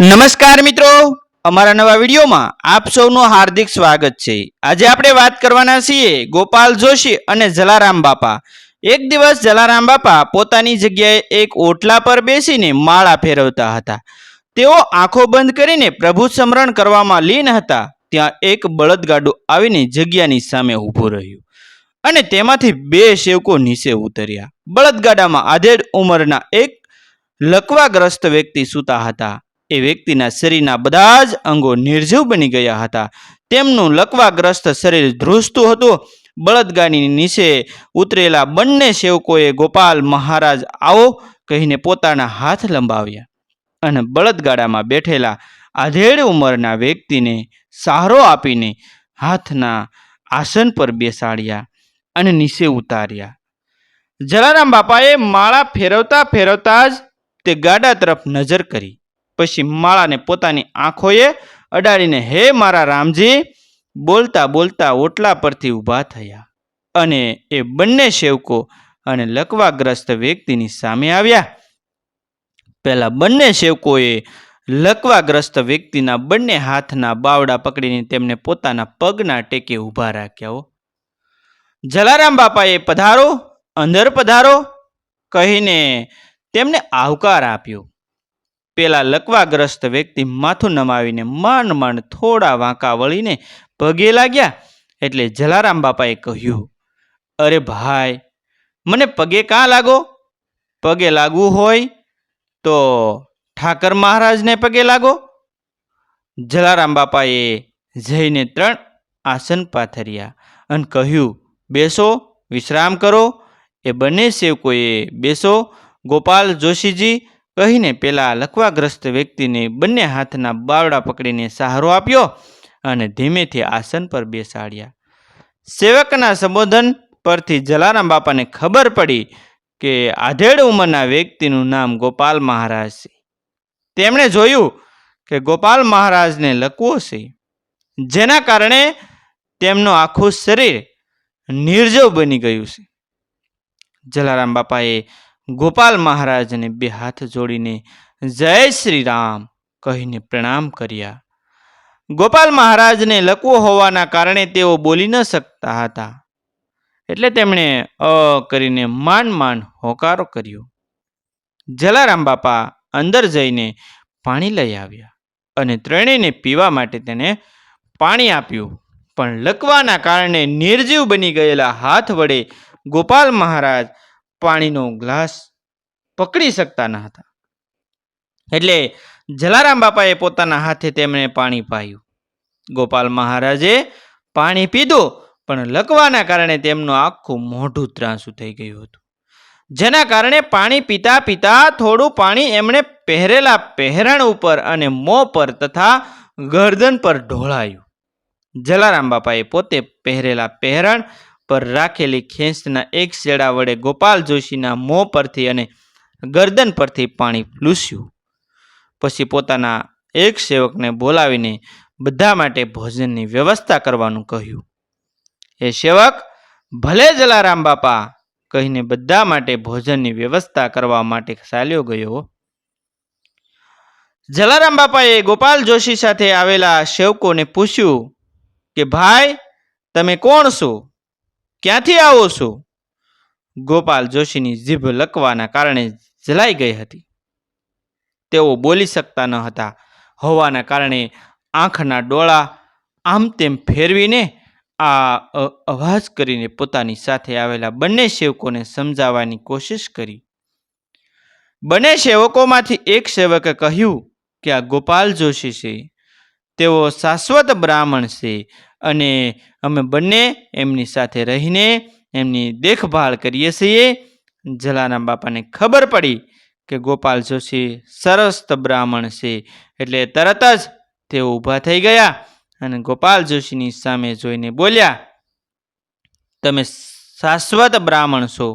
નમસ્કાર મિત્રો. અમારા નવા વિડીયોમાં આપ સૌનું હાર્દિક સ્વાગત છે. આજે આપણે વાત કરવાના છીએ ગોપાલ જોશી અને જલારામ બાપા. એક દિવસ જલારામ બાપા પોતાની જગ્યાએ એક ઓટલા પર બેસીને માળા ફેરવતા હતા. તેઓ આંખો બંધ કરીને પ્રભુ સ્મરણ કરવામાં લીન હતા. ત્યાં એક બળદગાડું આવીને જગ્યાની સામે ઊભું રહ્યું અને તેમાંથી બે સેવકો નીચે ઉતર્યા. બળદગાડામાં આધેડ ઉંમરના એક લકવાગ્રસ્ત વ્યક્તિ સૂતા હતા. એ વ્યક્તિના શરીરના બધા જ અંગો નિર્જીવ બની ગયા હતા. તેમનું લકવાગ્રસ્ત શરીર ધ્રુજતું હતું. બળદગાડીની નીચે ઉતરેલા બંને સેવકોએ ગોપાલ મહારાજ આવો કહીને પોતાના હાથ લંબાવ્યા અને બળદગાડામાં બેઠેલા આધેડ ઉંમરના વ્યક્તિને સહારો આપીને હાથના આસન પર બેસાડ્યા અને નીચે ઉતાર્યા. જલારામ બાપાએ માળા ફેરવતા ફેરવતા જ તે ગાડા તરફ નજર કરી. પછી માળાને પોતાની આંખોએ અડાડીને, હે મારા રામજી, બોલતા બોલતા ઓટલા પરથી ઊભા થયા અને એ બંને સેવકો અને લકવાગ્રસ્ત વ્યક્તિની સામે આવ્યા. પહેલા બંને સેવકોએ લકવાગ્રસ્ત વ્યક્તિના બંને હાથના બાવડા પકડીને તેમને પોતાના પગના ટેકે ઊભા રાખ્યા જલારામ બાપાએ પધારો, અંદર પધારો, કહીને તેમને આવકાર આપ્યો. પેલા લકવાગ્રસ્ત વ્યક્તિ માથું નમાવીને માંડ માંડ થોડા વાંકા વળીને પગે લાગ્યા એટલે જલારામ બાપાએ કહ્યું, અરે ભાઈ, મને પગે કાં લાગો? પગે લાગવું હોય તો ઠાકર મહારાજને પગે લાગો. જલારામ બાપાએ જઈને ત્રણ આસન પાથર્યા અને કહ્યું, બેસો, વિશ્રામ કરો. એ બંને સેવકોએ બેસો. ગોપાલ જોશીજી કહીને પેલા લખવાગ્રસ્ત વ્યક્તિને બંને હાથના બાવડા પકડીને સહારો આપ્યો અને ધીમેથી આસન પર બેસાડ્યા. સેવકના સંબોધન પરથી જલારામ બાપાને ખબર પડી કે આધેડ ઉંમરના વ્યક્તિનું નામ ગોપાલ મહારાજ છે. તેમણે જોયું કે ગોપાલ મહારાજને લકવો છે. જેના કારણે તેમનું આખું શરીર નિર્જવ બની ગયું છે. જલારામ બાપાએ ગોપાલ મહારાજને બે હાથ જોડીને જય શ્રી રામ કહીને પ્રણામ કર્યા. ગોપાલ મહારાજને લકવો હોવાના કારણે તેઓ બોલી ન શકતા હતા. એટલે તેમણે અ કરીને માંડ માન હોકારો કર્યો. જલારામ બાપા અંદર જઈને પાણી લઈ આવ્યા અને ત્રણેયને પીવા માટે તેને પાણી આપ્યું. પણ લકવાના કારણે નિર્જીવ બની ગયેલા હાથ વડે ગોપાલ મહારાજ પાણીનો ગ્લાસ પકડી શકતા ન હતા. એટલે જલારામ બાપાએ પોતાના હાથે તેમણે પાણી પાયું. ગોપાલ મહારાજે પાણી પીધું, પણ લકવાના કારણે તેમનું આખું મોઢું ત્રાંસું થઈ ગયું હતું. જેના કારણે પાણી પીતા પીતા થોડું પાણી એમણે પહેરેલા પહેરણ ઉપર અને મોં પર તથા ગરદન પર ઢોળાયું. જલારામ બાપાએ પોતે પહેરેલા પહેરણ પર રાખેલી ખેંચના એક શેડા વડે ગોપાલ જોશીના મોં પરથી અને ગરદન પરથી પાણી લૂસ્યું. પછી પોતાના એક સેવકને બોલાવીને બધા માટે ભોજનની વ્યવસ્થા કરવાનું કહ્યું. એ સેવક, ભલે જલારામ બાપા, કહીને બધા માટે ભોજનની વ્યવસ્થા કરવા માટે ચાલ્યો ગયો. જલારામ બાપાએ ગોપાલ જોશી સાથે આવેલા સેવકોને પૂછ્યું કે, ભાઈ, તમે કોણ છો? ક્યાંથી આવો છો? ગોપાલ જોશીની જીભ લકવાના કારણે જલાઈ ગઈ હતી. તેઓ બોલી શકતા ન હતા. હોવાના કારણે આંખના ડોળા આમ તેમ ફેરવીને આ અવાજ કરીને પોતાની સાથે આવેલા બંને સેવકોને સમજાવવાની કોશિશ કરી. બંને સેવકોમાંથી એક સેવકે કહ્યું કે આ ગોપાલ જોશી છે. તેઓ શાશ્વત બ્રાહ્મણ છે. અને અમે બંને એમની સાથે રહીને એમની દેખભાળ કરીએ છીએ. જલારામ બાપાને ખબર પડી કે ગોપાલ જોશી સરસ બ્રાહ્મણ છે એટલે તરત જ તેઓ ઊભા થઈ ગયા અને ગોપાલ જોશીની સામે જોઈને બોલ્યા, તમે શાશ્વત બ્રાહ્મણ છો.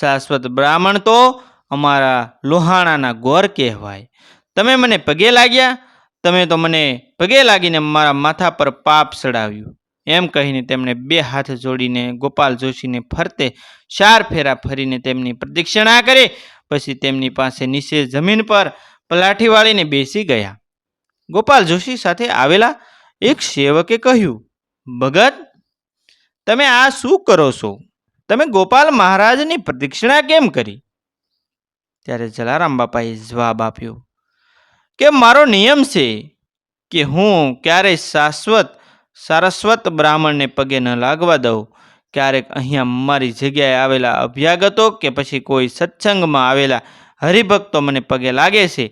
શાશ્વત બ્રાહ્મણ તો અમારા લોહાણાના ગોર કહેવાય. તમે મને પગે લાગ્યા તમે તો મને પગે લાગીને મારા માથા પર પાપ ચડાવ્યું એમ કહીને તેમણે બે હાથ જોડીને ગોપાલ જોશીને ફરતે ચાર ફેરા ફરીને તેમની પ્રદક્ષિણા કરી. પછી તેમની પાસે નીચે જમીન પર પલાઠી વાળીને બેસી ગયા. ગોપાલ જોશી સાથે આવેલા એક સેવકે કહ્યું, ભગત, તમે આ શું કરો છો? તમે ગોપાલ મહારાજની પ્રદક્ષિણા કેમ કરી? ત્યારે જલારામ બાપાએ જવાબ આપ્યો કે મારો નિયમ છે કે હું ક્યારેય શાશ્વત, સારસ્વત બ્રાહ્મણને પગે ન લાગવા દઉં. ક્યારેક અહીંયા મારી જગ્યાએ આવેલા અભ્યાગતો કે પછી કોઈ સત્સંગમાં આવેલા હરિભક્તો મને પગે લાગે છે.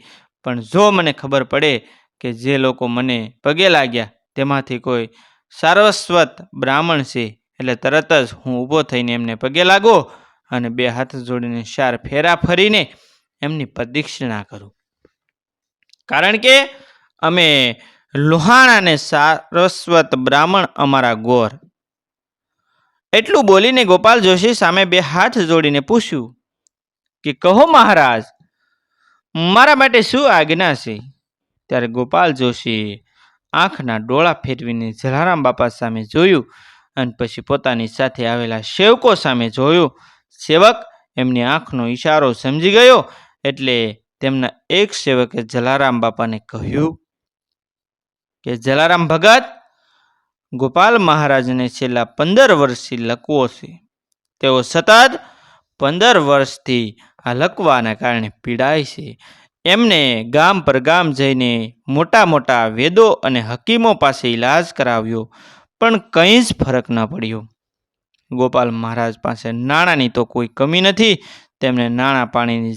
પણ જો મને ખબર પડે કે જે લોકો મને પગે લાગ્યા, તેમાંથી કોઈ સારસ્વત બ્રાહ્મણ છે, એટલે તરત જ હું ઊભો થઈને એમને પગે લાગો અને બે હાથ જોડીને ચાર ફેરા ફરીને એમની પ્રદક્ષિણા કરું. કારણ કે અમે લોહાણા અને સારસ્વત બ્રાહ્મણ અમારા ગોર. એટલું બોલીને ગોપાલ જોશી સામે બે હાથ જોડીને પૂછ્યું કે કહો મહારાજ, મારા માટે શું આજ્ઞા છે? ત્યારે ગોપાલ જોશી આંખના ડોળા ફેરવીને જલારામ બાપા સામે જોયું અને પછી પોતાની સાથે આવેલા સેવકો સામે જોયું. સેવક એમની આંખનો ઈશારો સમજી ગયો એટલે તેમના એક સેવકે જલારામ બાપાને કહ્યું કે, જલારામ ભગત, ગોપાલ મહારાજને છેલ્લા પંદર વર્ષથી લકવો છે. તેઓ સતત પંદર વર્ષથી આ લકવાના કારણે પીડાય છે. એમને ગામ પર ગામ જઈને મોટા મોટા વેદો અને હકીમો પાસે ઈલાજ કરાવ્યો, પણ કંઈ જ ફરક ન પડ્યો. ગોપાલ મહારાજ પાસે નાણાંની તો કોઈ કમી નથી તેમને નાણાં પાણીની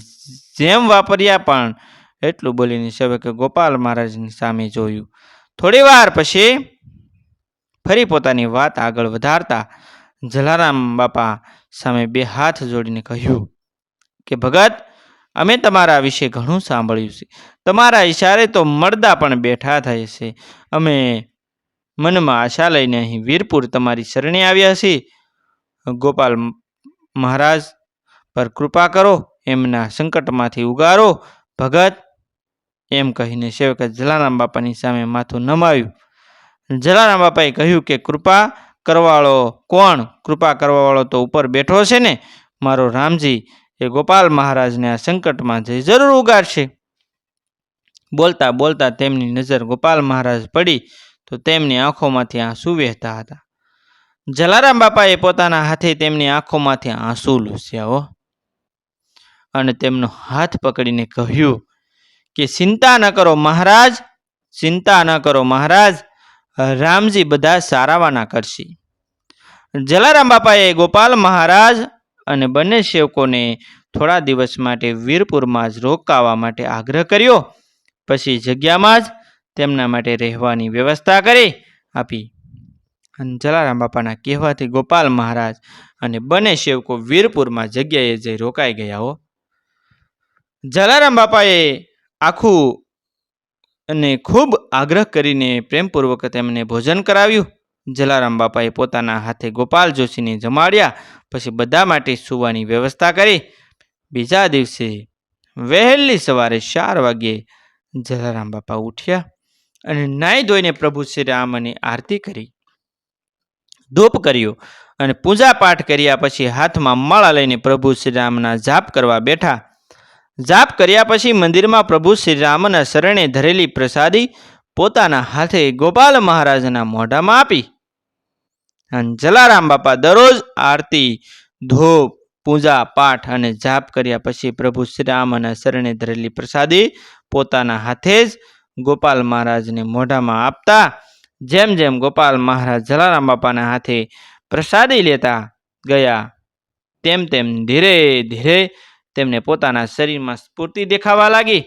જેમ વાપર્યા પણ એટલું બોલીને સેવકે ગોપાલ મહારાજની સામે જોયું. થોડી વાર પછી ફરી પોતાની વાત આગળ વધારતા જલારામ બાપા સામે બે હાથ જોડીને કહ્યું કે, ભગત, અમે તમારા વિશે ઘણું સાંભળ્યું છે. તમારા ઈશારે તો મળદા પણ બેઠા થાય છે. અમે મનમાં આશા લઈને અહીં વીરપુર તમારી શરણે આવ્યા છીએ. ગોપાલ મહારાજ પર કૃપા કરો, એમના સંકટમાંથી ઉગારો. ભગત, એમ કહીને સેવકે જલારામ બાપાની સામે માથું નમાવ્યું. જલારામ બાપાએ કહ્યું કે, કૃપા કરવાવાળો કોણ? કૃપા કરવાવાળો તો ઉપર બેઠો છે ને? મારો રામજી, એ ગોપાલ મહારાજને આ સંકટમાં જઈ જરૂર ઉગાડશે બોલતા બોલતા તેમની નજર ગોપાલ મહારાજ પડી તો તેમની આંખોમાંથી આંસુ વહેતા હતા. જલારામ બાપાએ પોતાના હાથે તેમની આંખોમાંથી આંસુ લૂસ્યા અને તેમનો હાથ પકડીને કહ્યું કે, ચિંતા ન કરો મહારાજ, ચિંતા ન કરો મહારાજ, રામજી બધા સારાવાના કરશે. જલારામ બાપાએ ગોપાલ મહારાજ અને બંને સેવકોને થોડા દિવસ માટે વીરપુરમાં જ રોકાવા માટે આગ્રહ કર્યો. પછી જગ્યામાં જ તેમના માટે રહેવાની વ્યવસ્થા કરી આપી. અને જલારામ બાપાના કહેવાથી ગોપાલ મહારાજ અને બંને સેવકો વીરપુરમાં જગ્યાએ જઈ રોકાઈ ગયા હો. જલારામ બાપાએ આખું અને ખૂબ આગ્રહ કરીને પ્રેમપૂર્વક તેમને ભોજન કરાવ્યું. જલારામ બાપાએ પોતાના હાથે ગોપાલ જોશીને જમાડ્યા, પછી બધા માટે સુવાની વ્યવસ્થા કરી. બીજા દિવસે વહેલી સવારે ચાર વાગ્યે જલારામ બાપા ઉઠ્યા અને નાઈ ધોઈને પ્રભુ શ્રી રામની આરતી કરી. ધૂપ કર્યો અને પૂજા પાઠ કર્યા પછી હાથમાં માળા લઈને પ્રભુ શ્રી રામના જાપ કરવા બેઠા. જાપ કર્યા પછી મંદિરમાં પ્રભુ શ્રી રામના શરણે ધરેલી પ્રસાદી પોતાના હાથે ગોપાલ મહારાજના મોઢામાં આપી. અને જલારામ બાપા દરરોજ આરતી, ધૂપ, પૂજા, પાઠ અને જાપ કર્યા પછી પ્રભુ શ્રી રામના શરણે ધરેલી પ્રસાદી પોતાના હાથે જ ગોપાલ મહારાજને મોઢામાં આપતા, જેમ જેમ ગોપાલ મહારાજ જલારામ બાપાના હાથે પ્રસાદી લેતા ગયા, તેમ તેમ ધીરે ધીરે તેમને પોતાના શરીરમાં સ્ફૂર્તિ દેખાવા લાગી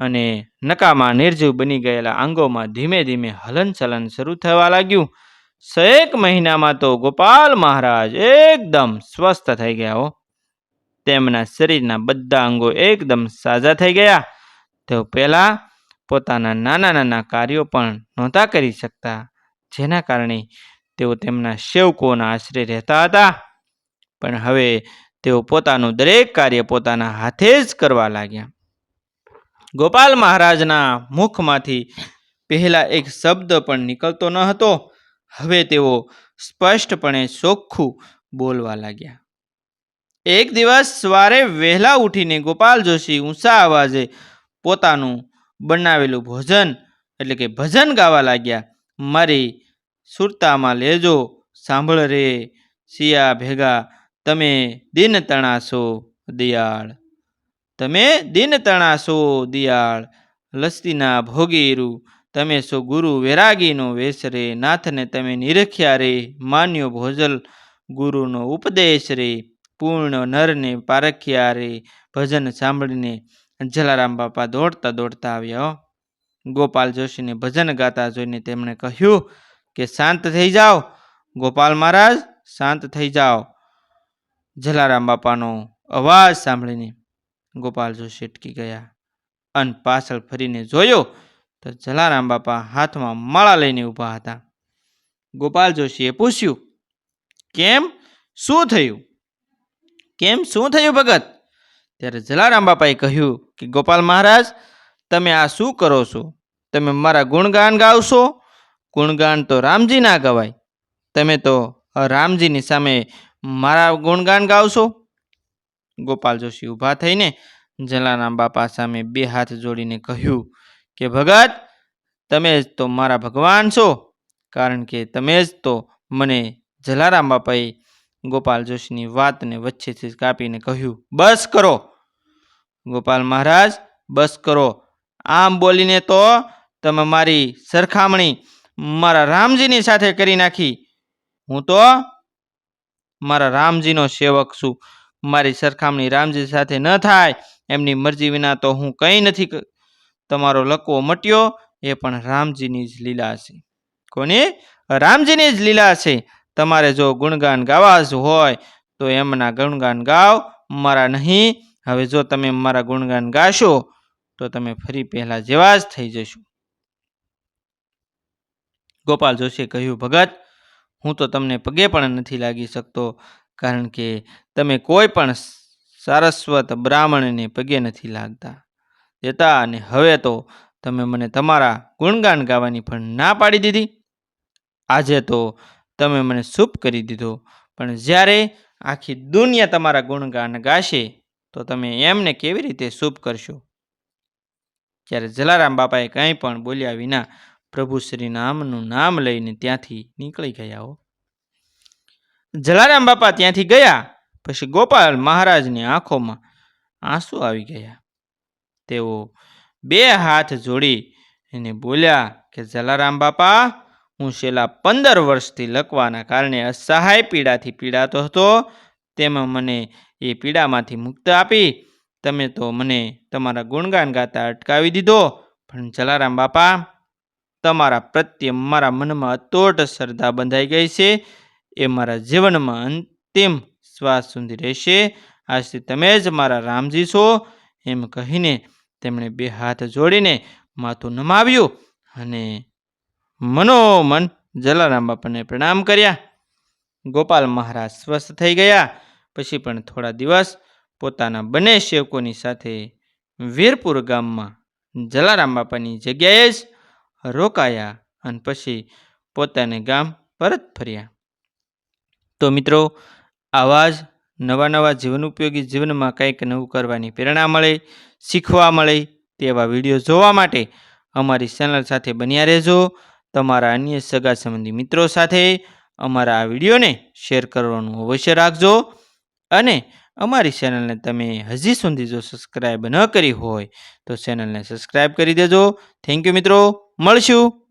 અને નકામાં નિર્જીવ બની ગયેલા અંગોમાં ધીમે ધીમે હલનચલન શરૂ થવા લાગ્યું. એક મહિનામાં તો ગોપાલ મહારાજ એકદમ સ્વસ્થ થઈ ગયા હો. તેમના શરીરના બધા અંગો એકદમ સાજા થઈ ગયા. તેઓ પહેલાં પોતાના નાના નાના કાર્યો પણ નહોતા કરી શકતા, જેના કારણે તેઓ તેમના સેવકોના આશરે રહેતા હતા. પણ હવે તેઓ પોતાનું દરેક કાર્ય પોતાના હાથે જ કરવા લાગ્યા. ગોપાલ મહારાજના મુખમાંથી પહેલા એક શબ્દ પણ નીકળતો ન હતો. હવે તેઓ સ્પષ્ટપણે ચોખ્ખું બોલવા લાગ્યા. એક દિવસ સવારે વહેલા ઉઠીને ગોપાલ જોશી ઊંચા અવાજે પોતાનું બનાવેલું ભોજન, એટલે કે ભજન ગાવા લાગ્યા. મારી સુરતામાં લેજો, સાંભળ રે સિયા ભેગા તમે દિન તણાશો, દિયાળ. તમે દિન તણાશો, દિયાળ. લસ્તીના ભોગીરું તમે સો ગુરુ વૈરાગીનો વેશ રે. નાથને તમે નિરખ્યા રે, માન્યો ભોજલ ગુરુનો ઉપદેશ રે. પૂર્ણ નરને પારખ્યા રે, ભજન સાંભળીને જલારામ બાપા દોડતા દોડતા આવ્યા. ગોપાલ જોશીને ભજન ગાતા જોઈને તેમણે કહ્યું કે, શાંત થઈ જાઓ. ગોપાલ મહારાજ, શાંત થઈ જાઓ. જલારામ બાપાનો અવાજ સાંભળીને ગોપાલ જોશી અટકી ગયા અને પાછળ ફરીને જોયો તો જલારામ બાપા હાથમાં માળા લઈને ઊભા હતા. ગોપાલ જોશીએ પૂછ્યું, કેમ? શું થયું? કેમ શું થયું ભગત? ત્યારે જલારામ બાપાએ કહ્યું કે, ગોપાલ મહારાજ, તમે આ શું કરો છો? તમે મારા ગુણગાન ગાવશો? ગુણગાન તો રામજી ના ગવાય. તમે તો રામજીની સામે મારા ગુણગાન ગાવશો? ગોપાલ જોશી ઊભા થઈને જલારામ બાપા સામે બે હાથ જોડીને કહ્યું કે, ભગત, તમે જ તો મારા ભગવાન છો. કારણ કે તમે જ તો મને જલારામ બાપાએ ગોપાલ જોશીની વાતને વચ્ચેથી કાપીને કહ્યું, બસ કરો. ગોપાલ મહારાજ, બસ કરો. આમ બોલીને તો તમે મારી સરખામણી મારા રામજીની સાથે કરી નાખી. હું તો મારા રામજીનો સેવક છું. મારી સરખામણી રામજી સાથે ન થાય. એમની મરજી વિના તો હું કંઈ નથી તમારો લકવો મટ્યો. એ પણ રામજીની જ લીલા છે. કોની? રામજીની જ લીલા છે. તમારે જો ગુણગાન ગાવા જ હોય, તો એમના ગુણગાન ગાવ મારા નહીં. હવે જો તમે મારા ગુણગાન ગાશો, તો તમે ફરી પહેલા જેવા જ થઈ જશો. ગોપાલ જોશીએ કહ્યું, ભગત હું તો તમને પગે પણ નથી લાગી શકતો, કારણ કે તમે કોઈ પણ સારસ્વત બ્રાહ્મણને પગે નથી લાગતા. દેતા અને હવે તો તમે મને તમારા ગુણગાન ગાવાની પણ ના પાડી દીધી? આજે તો તમે મને શુભ કરી દીધો, પણ જ્યારે આખી દુનિયા તમારા ગુણગાન ગાશે, તો તમે એમને કેવી રીતે શુભ કરશો? ત્યારે જલારામ બાપાએ કંઈ પણ બોલ્યા વિના પ્રભુ શ્રી નામનું નામ લઈને ત્યાંથી નીકળી ગયા હો. જલારામ બાપા ત્યાંથી ગયા, પછી ગોપાલ મહારાજની આંખોમાં આંસુ આવી ગયા. તેઓ બે હાથ જોડી એને બોલ્યા કે, જલારામ બાપા, હું છેલ્લા પંદર વર્ષથી લકવાના કારણે અસહાય પીડાથી પીડાતો હતો. તેમાં મને એ પીડામાંથી મુક્ત આપી. તમે તો મને તમારા ગુણગાન ગાતા અટકાવી દીધો. પણ જલારામ બાપા તમારા પ્રત્યે મારા મનમાં અતોટ શ્રદ્ધા બંધાઈ ગઈ છે. એ મારા જીવનમાં અંતિમ શ્વાસ સુધી રહેશે. આજથી તમે જ મારા રામજી છો. એમ કહીને તેમણે બે હાથ જોડીને માથું નમાવ્યું અને મનોમન જલારામ બાપાને પ્રણામ કર્યા. ગોપાલ મહારાજ સ્વસ્થ થઈ ગયા. પછી પણ થોડા દિવસ પોતાના બંને સેવકોની સાથે વીરપુર ગામમાં જલારામ બાપાની જગ્યાએ જ રોકાયા અને પછી પોતાને ગામ પરત ફર્યા. તો મિત્રો, આવા જ નવા નવા જીવન ઉપયોગી જીવનમાં કંઈક નવું કરવાની પ્રેરણા મળે, શીખવા મળે તેવા વીડિયો જોવા માટે અમારી ચેનલ સાથે બન્યા રહેજો. તમારા અન્ય સગા સંબંધી મિત્રો સાથે અમારા આ વિડીયોને શેર કરવાનું અવશ્ય રાખજો. અને અમારી ચેનલને તમે હજી સુધી જો સબસ્ક્રાઈબ ન કરી હોય તો ચેનલને સબસ્ક્રાઈબ કરી દેજો. થેન્ક યુ મિત્રો. મળશું.